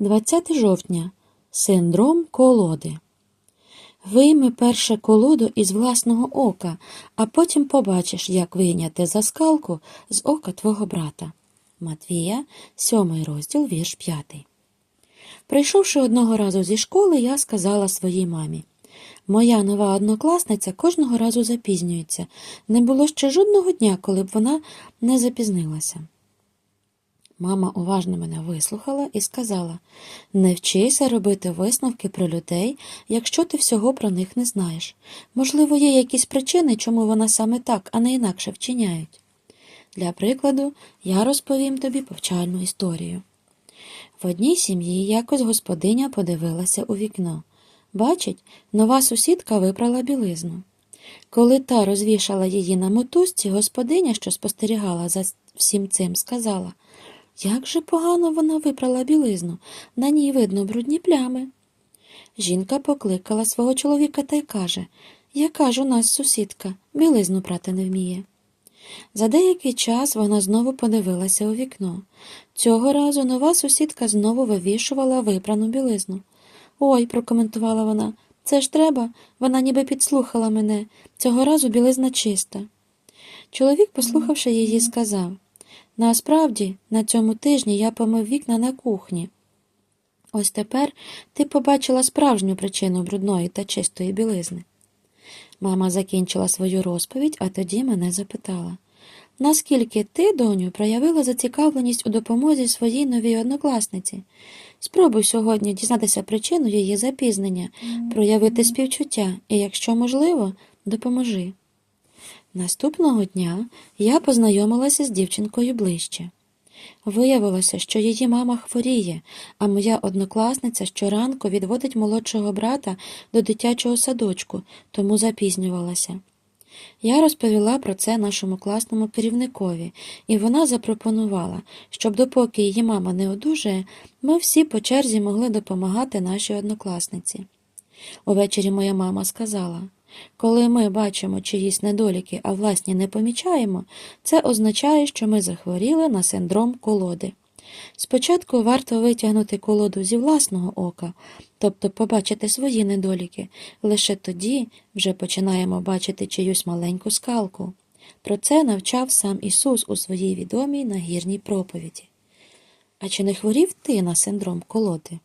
20 жовтня. Синдром колоди. Вийми перше колоду із власного ока, а потім побачиш, як вийняти заскалку з ока твого брата. Матвія, 7 розділ, вірш 5. Прийшовши одного разу зі школи, я сказала своїй мамі. Моя нова однокласниця кожного разу запізнюється. Не було ще жодного дня, коли б вона не запізнилася. Мама уважно мене вислухала і сказала не вчися робити висновки про людей, якщо ти всього про них не знаєш. Можливо, є якісь причини, чому вона саме так, а не інакше вчиняють. Для прикладу, я розповім тобі повчальну історію. В одній сім'ї якось господиня подивилася у вікно. Бачить, нова сусідка випрала білизну. Коли та розвішала її на мотузці, господиня, що спостерігала за всім цим, сказала як же погано вона випрала білизну, на ній видно брудні плями. Жінка покликала свого чоловіка та й каже Яка ж у нас сусідка, білизну прати не вміє. За деякий час вона знову подивилася у вікно. Цього разу нова сусідка знову вивішувала випрану білизну. Ой, прокоментувала вона, це ж треба, вона ніби підслухала мене. Цього разу білизна чиста. Чоловік, послухавши її, сказав Насправді, на цьому тижні я помив вікна на кухні. Ось тепер ти побачила справжню причину брудної та чистої білизни. Мама закінчила свою розповідь, а тоді мене запитала наскільки ти, доню, проявила зацікавленість у допомозі своїй новій однокласниці? Спробуй сьогодні дізнатися причину її запізнення, проявити співчуття і, якщо можливо, допоможи. Наступного дня я познайомилася з дівчинкою ближче. Виявилося, що її мама хворіє, а моя однокласниця щоранку відводить молодшого брата до дитячого садочку, тому запізнювалася. Я розповіла про це нашому класному керівникові, і вона запропонувала, щоб допоки її мама не одужає, ми всі по черзі могли допомагати нашій однокласниці. Увечері моя мама сказала коли ми бачимо чиїсь недоліки, а власні не помічаємо, це означає, що ми захворіли на синдром колоди. Спочатку варто витягнути колоду зі власного ока, тобто побачити свої недоліки, лише тоді вже починаємо бачити чиюсь маленьку скалку. Про це навчав сам Ісус у своїй відомій нагірній проповіді. А чи не хворів ти на синдром колоди?